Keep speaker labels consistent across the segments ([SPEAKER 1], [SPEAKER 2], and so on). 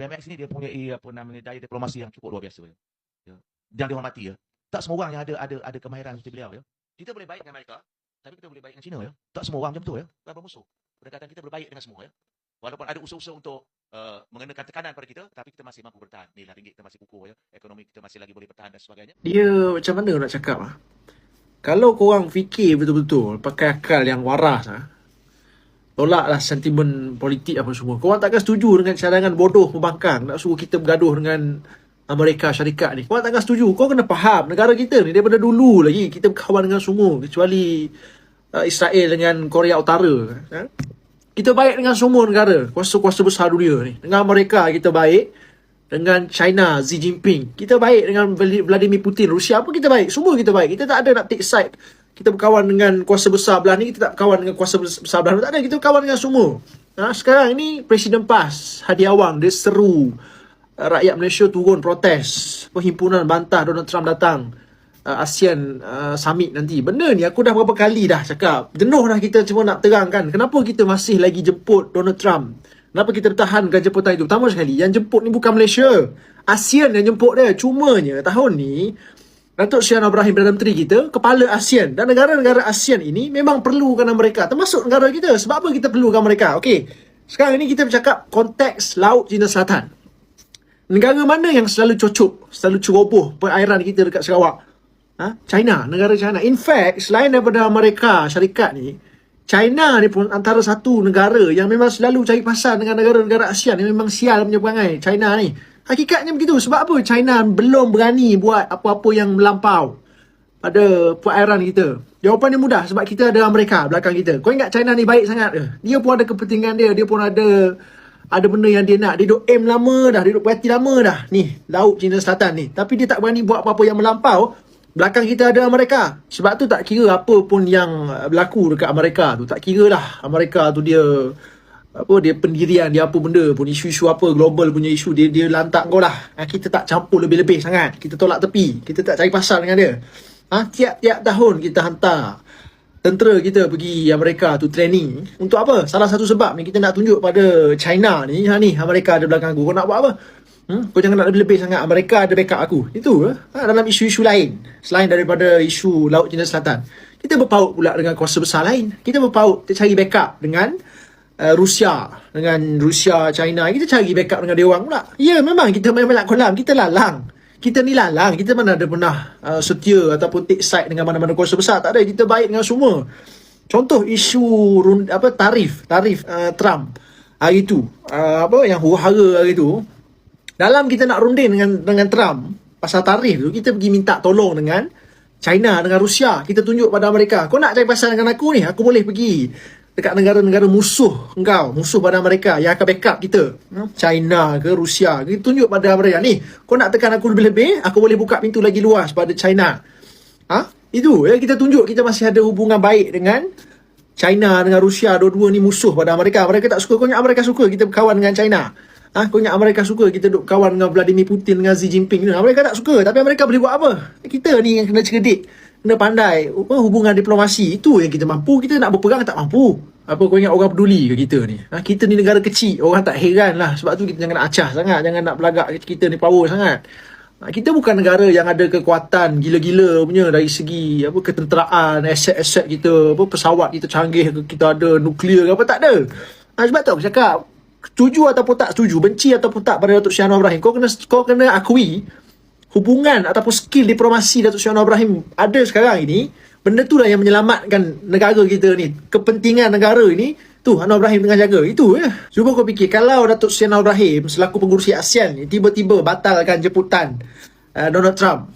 [SPEAKER 1] PMX ni dia punya apa namanya daya diplomasi yang cukup luar biasa ya. ya. Yang dihormati ya. Tak semua orang yang ada ada ada kemahiran seperti beliau ya. Kita boleh baik dengan Amerika, tapi kita boleh baik dengan China ya. Tak semua orang macam tu ya. Bukan bermusuh. Pendekatan kita berbaik dengan semua ya. Walaupun ada usaha-usaha untuk uh, mengenakan tekanan pada kita, tapi kita masih mampu bertahan. Nilai ringgit kita masih kukuh ya. Ekonomi kita masih lagi boleh bertahan dan sebagainya.
[SPEAKER 2] Dia macam mana nak cakap ah? Kalau korang fikir betul-betul pakai akal yang waras ah. Tolaklah sentimen politik apa semua. Korang takkan setuju dengan cadangan bodoh membangkang nak suruh kita bergaduh dengan Amerika syarikat ni. Korang takkan setuju. Kau kena faham negara kita ni daripada dulu lagi kita berkawan dengan semua kecuali uh, Israel dengan Korea Utara. Ha? Kita baik dengan semua negara, kuasa-kuasa besar dunia ni. Dengan mereka kita baik. Dengan China, Xi Jinping. Kita baik dengan Vladimir Putin, Rusia apa kita baik. Semua kita baik. Kita tak ada nak take side. Kita berkawan dengan kuasa besar belah ni, kita tak berkawan dengan kuasa besar belah ni. Tak ada, kita berkawan dengan semua. Ha, sekarang ni Presiden PAS, Hadi Awang, dia seru rakyat Malaysia turun protes. Perhimpunan bantah Donald Trump datang uh, ASEAN uh, Summit nanti. Benda ni aku dah berapa kali dah cakap. Jenuh dah kita cuma nak terangkan. Kenapa kita masih lagi jemput Donald Trump? Kenapa kita bertahankan jemputan itu? Pertama sekali, yang jemput ni bukan Malaysia. ASEAN yang jemput dia. Cumanya tahun ni, Datuk Seri Ibrahim Perdana Menteri kita, kepala ASEAN. Dan negara-negara ASEAN ini memang perlukan mereka. Termasuk negara kita. Sebab apa kita perlukan mereka? Okey. Sekarang ini kita bercakap konteks Laut Cina Selatan. Negara mana yang selalu cocok, selalu ceroboh perairan kita dekat Sarawak? Ha? China, negara China. In fact, selain daripada mereka syarikat ni, China ni pun antara satu negara yang memang selalu cari pasal dengan negara-negara ASEAN yang memang sial punya perangai. China ni. Hakikatnya begitu. Sebab apa? China belum berani buat apa-apa yang melampau pada perairan kita. Jawapan dia mudah sebab kita ada Amerika belakang kita. Kau ingat China ni baik sangat ke? Dia pun ada kepentingan dia. Dia pun ada ada benda yang dia nak. Dia duduk aim lama dah. Dia duduk berhati lama dah. Ni, Laut Cina Selatan ni. Tapi dia tak berani buat apa-apa yang melampau belakang kita ada Amerika. Sebab tu tak kira apa pun yang berlaku dekat Amerika tu. Tak kira lah Amerika tu dia apa dia pendirian dia apa benda pun isu-isu apa global punya isu dia dia lantak kau lah ha, kita tak campur lebih-lebih sangat kita tolak tepi kita tak cari pasal dengan dia ha, tiap-tiap tahun kita hantar tentera kita pergi Amerika tu training untuk apa salah satu sebab ni kita nak tunjuk pada China ni ha ni Amerika ada belakang aku kau nak buat apa Hmm? Kau jangan nak lebih-lebih sangat. Mereka ada backup aku. Itu eh? ha, dalam isu-isu lain. Selain daripada isu Laut Cina Selatan. Kita berpaut pula dengan kuasa besar lain. Kita berpaut, kita cari backup dengan uh, Rusia. Dengan Rusia, China. Kita cari backup dengan dia orang pula. Ya, memang kita main melak kolam. Kita lalang. Kita ni lalang. Kita mana ada pernah uh, setia ataupun take side dengan mana-mana kuasa besar. Tak ada. Kita baik dengan semua. Contoh isu rund, apa tarif. Tarif uh, Trump hari tu. Uh, apa yang huru-hara hari tu dalam kita nak runding dengan dengan Trump pasal tarif tu kita pergi minta tolong dengan China dengan Rusia kita tunjuk pada mereka kau nak cari pasal dengan aku ni aku boleh pergi dekat negara-negara musuh engkau musuh pada mereka yang akan backup kita. Hmm? China ke Rusia kita tunjuk pada mereka. Ni kau nak tekan aku lebih-lebih aku boleh buka pintu lagi luas pada China. Ha? Itu ya kita tunjuk kita masih ada hubungan baik dengan China dengan Rusia dua-dua ni musuh pada mereka. Mereka tak suka kau ingat mereka suka? Kita berkawan dengan China. Ah, ha, kau ingat Amerika suka? Kita duk kawan dengan Vladimir Putin dengan Xi Jinping. Ni. Amerika tak suka, tapi Amerika boleh buat apa? Kita ni yang kena cerdik, kena pandai apa hubungan diplomasi. Itu yang kita mampu. Kita nak berperang tak mampu. Apa kau ingat orang peduli ke kita ni? Ha, kita ni negara kecil, orang tak heran lah. Sebab tu kita jangan nak acah sangat, jangan nak belagak kita ni power sangat. Ha, kita bukan negara yang ada kekuatan gila-gila punya dari segi apa ketenteraan, aset-aset kita, apa pesawat kita canggih, kita ada nuklear ke apa tak ada. Ha, sebab tu aku cakap setuju ataupun tak setuju, benci ataupun tak pada Datuk Syah Ibrahim, kau kena kau kena akui hubungan ataupun skill diplomasi Datuk Syah Ibrahim ada sekarang ini, benda tu lah yang menyelamatkan negara kita ni. Kepentingan negara ini, tu Anwar Ibrahim tengah jaga. Itu ya. Cuba kau fikir, kalau Datuk Syah Ibrahim selaku pengurusi ASEAN ni, tiba-tiba batalkan jemputan uh, Donald Trump,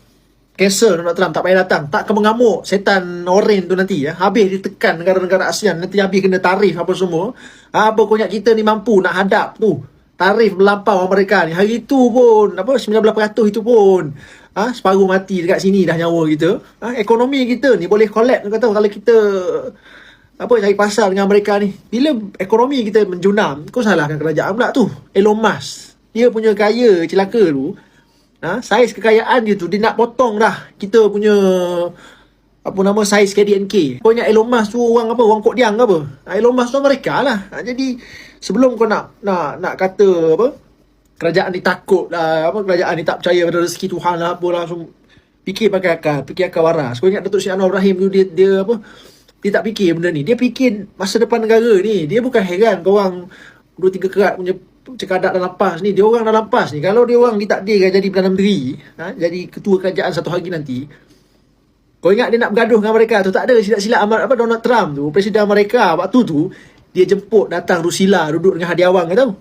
[SPEAKER 2] cancel Donald Trump tak payah datang tak akan mengamuk setan oren tu nanti ya habis ditekan negara-negara ASEAN nanti habis kena tarif apa semua apa kau kita ni mampu nak hadap tu tarif melampau mereka ni. Hari tu pun apa 19% itu pun ha, separuh mati dekat sini dah nyawa kita. Ha, ekonomi kita ni boleh collapse. Kata kalau kita apa cari pasal dengan mereka ni. Bila ekonomi kita menjunam kau salahkan kerajaan pula tu. Elon Musk dia punya kaya celaka tu ha, saiz kekayaan dia tu dia nak potong dah. Kita punya apa nama saiz KDNK kau ingat Elon Musk tu orang apa orang kod diang ke apa? Elon Musk tu mereka lah. Jadi sebelum kau nak nak nak kata apa kerajaan ni takut lah apa kerajaan ni tak percaya pada rezeki Tuhan lah apa semua fikir pakai akal fikir akal waras. Kau ingat Datuk Seri Anwar Ibrahim tu dia dia apa dia tak fikir benda ni. Dia fikir masa depan negara ni dia bukan heran kau orang dua tiga kerat punya cekadak dalam PAS ni. Dia orang dalam PAS ni kalau dia orang ditakdirkan jadi Perdana Menteri ha, jadi ketua kerajaan satu hari nanti kau ingat dia nak bergaduh dengan mereka? Tu tak ada. Silap-silap amat apa Donald Trump tu presiden Amerika waktu tu dia jemput datang Rusila duduk dengan Hadi Awang kau tahu